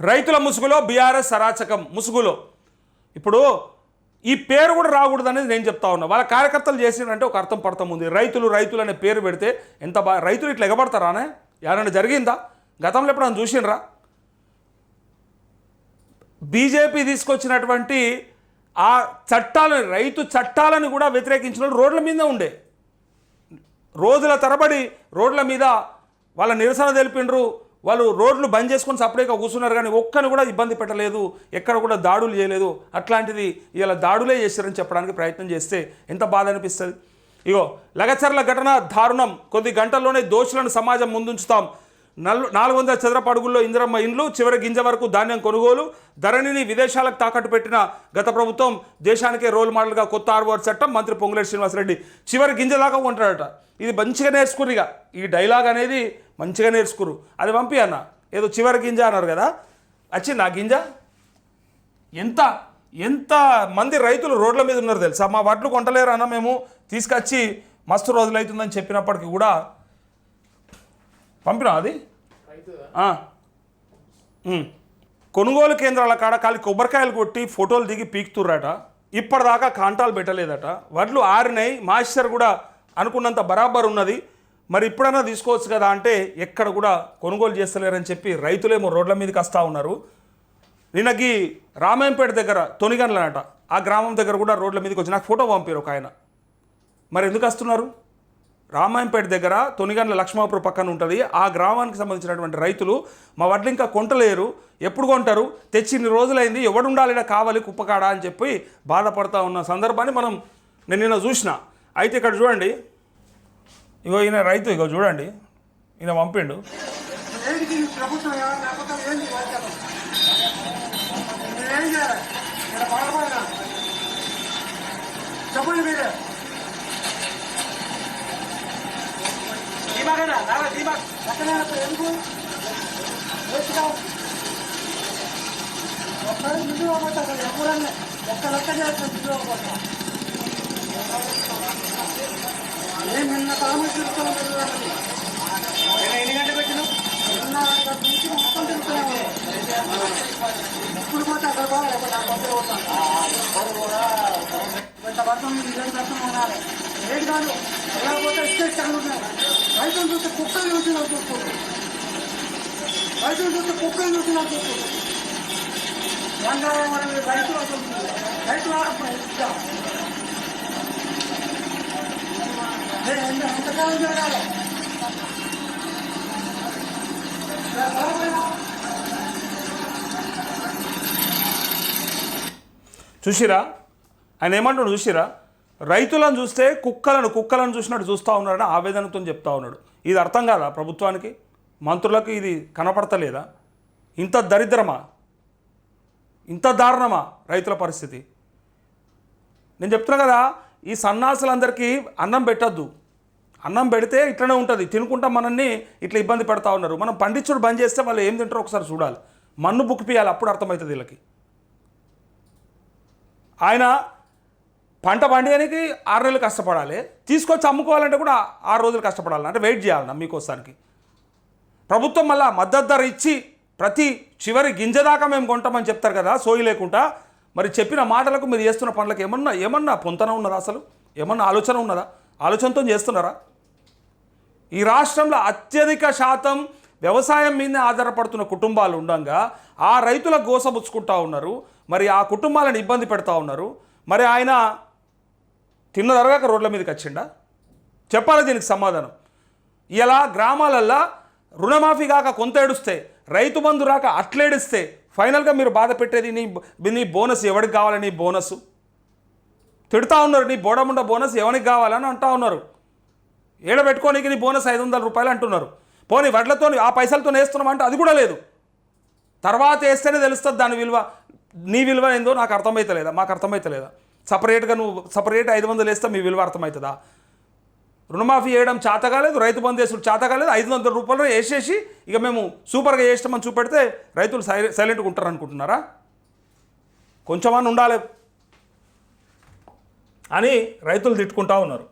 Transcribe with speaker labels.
Speaker 1: రైతుల ముసుగులో బీఆర్ఎస్ అరాచకం ముసుగులో. ఇప్పుడు ఈ పేరు కూడా రాకూడదు అనేది నేను చెప్తా ఉన్నా. వాళ్ళ కార్యకర్తలు చేసినంటే ఒక అర్థం పడతాం ఉంది రైతులు రైతులు అనే పేరు పెడితే ఎంత బాగా రైతులు ఇట్లా ఎగబడతారానే ఏమైనా జరిగిందా? గతంలో ఎప్పుడైనా చూసినరా బీజేపీ తీసుకొచ్చినటువంటి ఆ చట్టాలను రైతు చట్టాలను కూడా వ్యతిరేకించిన రోడ్ల మీద ఉండే. రోజుల తరబడి రోడ్ల మీద వాళ్ళ నిరసన తెలిపిండ్రు. వాళ్ళు రోడ్లు బంద్ చేసుకొని సపరేట్గా కూర్చున్నారు కానీ ఒక్కని కూడా ఇబ్బంది పెట్టలేదు ఎక్కడ కూడా దాడులు చేయలేదు. అట్లాంటిది ఇలా దాడులే చేశారని చెప్పడానికి ప్రయత్నం చేస్తే ఎంత బాధ అనిపిస్తుంది? ఇగో లగచర్ల ఘటన దారుణం. కొద్ది గంటల్లోనే దోషులను సమాజం ముందుంచుతాం. నల్ నాలుగు వందల చదరపు అడుగుల్లో ఇందిరమ్మ ఇండ్లు చివరి గింజ వరకు ధాన్యం కొనుగోలు ధరణిని విదేశాలకు తాకట్టు పెట్టిన గత ప్రభుత్వం దేశానికే రోల్ మోడల్గా కొత్త ఆర్వర్ చట్టం మంత్రి పొంగులేటి శ్రీనివాసరెడ్డి చివరి గింజ దాకా కొంటాడట. ఇది మంచిగా నేర్చుకురు ఇక. ఈ డైలాగ్ అనేది మంచిగా నేర్చుకురు అది పంపి అన్న. ఏదో చివరి గింజ అన్నారు కదా. వచ్చింది ఆ గింజ? ఎంత? ఎంత మంది రైతులు రోడ్ల మీద ఉన్నారు తెలుసా? మా వడ్లు కొంటలేరు అన్న మేము తీసుకొచ్చి మస్తు రోజులు అవుతుందని చెప్పినప్పటికీ కూడా పంపినా అది. కొనుగోలు కేంద్రాల కాడ ఖాళీ కొబ్బరికాయలు కొట్టి ఫోటోలు దిగి పీకుతుర్రట. ఇప్పటిదాకా కాంటాలు పెట్టలేదట. వడ్లు ఆరినాయి మాయిశ్చర్ కూడా అనుకున్నంత బరాబర్ ఉన్నది. మరి ఇప్పుడన్నా తీసుకోవచ్చు కదా అంటే ఎక్కడ కూడా కొనుగోలు చేస్తలేరని చెప్పి రైతులేమో రోడ్ల మీదకి వస్తూ ఉన్నారు. నిన్నకి రామాయంపేట దగ్గర తొనిగన్లనట. ఆ గ్రామం దగ్గర కూడా రోడ్ల మీదకి వచ్చి నాకు ఫోటో పంపారు ఒక ఆయన. మరి ఎందుకు వస్తున్నారు? రామాయంపేట దగ్గర తొనిగండ్ల లక్ష్మాపురం పక్కన ఉంటుంది. ఆ గ్రామానికి సంబంధించినటువంటి రైతులు మా వడ్లు ఇంకా కొంటలేరు ఎప్పుడు కొంటారు? తెచ్చి ఇన్ని రోజులైంది ఎవడు ఉండాలిడా కావాలి కుప్పకాడ? అని చెప్పి బాధపడతా ఉన్న సందర్భాన్ని మనం నేను నిన్న చూసిన. అయితే ఇక్కడ చూడండి. ఇగో ఈయన రైతు ఇగో చూడండి. ఈయన పంపిండు.
Speaker 2: చెప్పండి మీరే. ధీమా పక్కనే ఎందుకు? వేసుగా ఒక్క ముందు పోగొట్టారు ఎప్పుడన్నా ఒక్క లెక్క చేస్తే ముందు పోగొట్టా ఏం నిన్న తాము చూసుకోవాలి ఎన్ని గంటలు పెట్టినావు మొత్తం తిరుగుతున్నావు ఇప్పుడు పోతే అక్కడ పోవాలి నాకు మధ్య పోతాను వర్షం ఇరవై వర్షం ఉండాలి ఏది కాదు ఎలా పోతే స్టేట్ ఉన్నాయి రైతులు చూస్తే కుక్కలు చూసి నాకు చూసుకోరు రైతులు చూస్తే కుక్కలు చూసి నాకు చూసుకోరు బంగారం మరి రైతులు అసలు రైతులు ఎంతకాలం జరగాలి
Speaker 1: చూసిరా? ఆయన ఏమంటాడు చూసిరా? రైతులను చూస్తే కుక్కలను కుక్కలను చూసినట్టు చూస్తూ ఉన్నాడని ఆవేదనతో చెప్తా ఉన్నాడు. ఇది అర్థం కాదా ప్రభుత్వానికి? మంత్రులకు ఇది కనపడతలేదా? ఇంత దరిద్రమా? ఇంత దారుణమా రైతుల పరిస్థితి? నేను చెప్తున్నా కదా ఈ సన్నాసులందరికీ అన్నం పెట్టద్దు. అన్నం పెడితే ఇట్లనే ఉంటుంది. తినుకుంటా మనల్ని ఇట్లా ఇబ్బంది పెడతా ఉన్నారు. మనం పండించుడు బంద్ చేస్తే వాళ్ళు ఏం తింటారో ఒకసారి చూడాలి. మన్ను బుక్కిపియాలి అప్పుడు అర్థమవుతుంది వీళ్ళకి. ఆయన పంట పండియడానికి ఆరు నెలలు కష్టపడాలి. తీసుకొచ్చి అమ్ముకోవాలంటే కూడా ఆరు రోజులు కష్టపడాలి. అంటే వెయిట్ చేయాలన్న మీకోసానికి ప్రభుత్వం మళ్ళా మద్దతు ధర ఇచ్చి ప్రతి చివరి గింజ దాకా మేము కొంటామని చెప్తారు కదా సోయి లేకుండా. మరి చెప్పిన మాటలకు మీరు చేస్తున్న పనులకు ఏమన్నా ఏమన్నా పొంతన ఉన్నదా అసలు? ఏమన్నా ఆలోచన ఉన్నదా? ఆలోచనతో చేస్తున్నారా? ఈ రాష్ట్రంలో అత్యధిక శాతం వ్యవసాయం మీదనే ఆధారపడుతున్న కుటుంబాలు ఉండగా ఆ రైతుల గోసబుచ్చుకుంటా ఉన్నారు. మరి ఆ కుటుంబాలను ఇబ్బంది పెడతా ఉన్నారు. మరి ఆయన తిన్న తరగాక రోడ్ల మీదకి వచ్చిండా? చెప్పాలి దీనికి సమాధానం? ఇలా గ్రామాలల్లో రుణమాఫీ కాక కొంత ఏడుస్తే రైతు బంధు రాక అట్లేడిస్తే ఫైనల్గా మీరు బాధ పెట్టేది నీ నీ బోనస్ ఎవరికి కావాలి నీ బోనస్? తిడతా ఉన్నారు నీ బోడముండ బోనస్ ఎవరికి కావాలని అంటా ఉన్నారు. ఏడబెట్టుకోనికి నీ బోనస్ ఐదు వందల రూపాయలు అంటున్నారు. పోనీ వడ్లతో ఆ పైసలతో వేస్తున్నాం అంటే అది కూడా లేదు. తర్వాత వేస్తేనే తెలుస్తుంది దాని విలువ. నీ విలువ ఏందో నాకు అర్థమవుతలేదా మాకు అర్థమవుతలేదా సపరేట్గా నువ్వు సపరేట్ ఐదు వందలు వేస్తే మీ విలువ అర్థమవుతుందా? రుణమాఫీ వేయడం చేత కాలేదు రైతు బంధు చేసుడు చేత కాలేదు ఐదు వందల రూపాయలు వేసేసి ఇక మేము సూపర్గా చేస్తామని చూపెడితే రైతులు సై సైలెంట్గా ఉంటారు అనుకుంటున్నారా కొంచెమని ఉండాలి అని రైతులు తిట్టుకుంటా ఉన్నారు.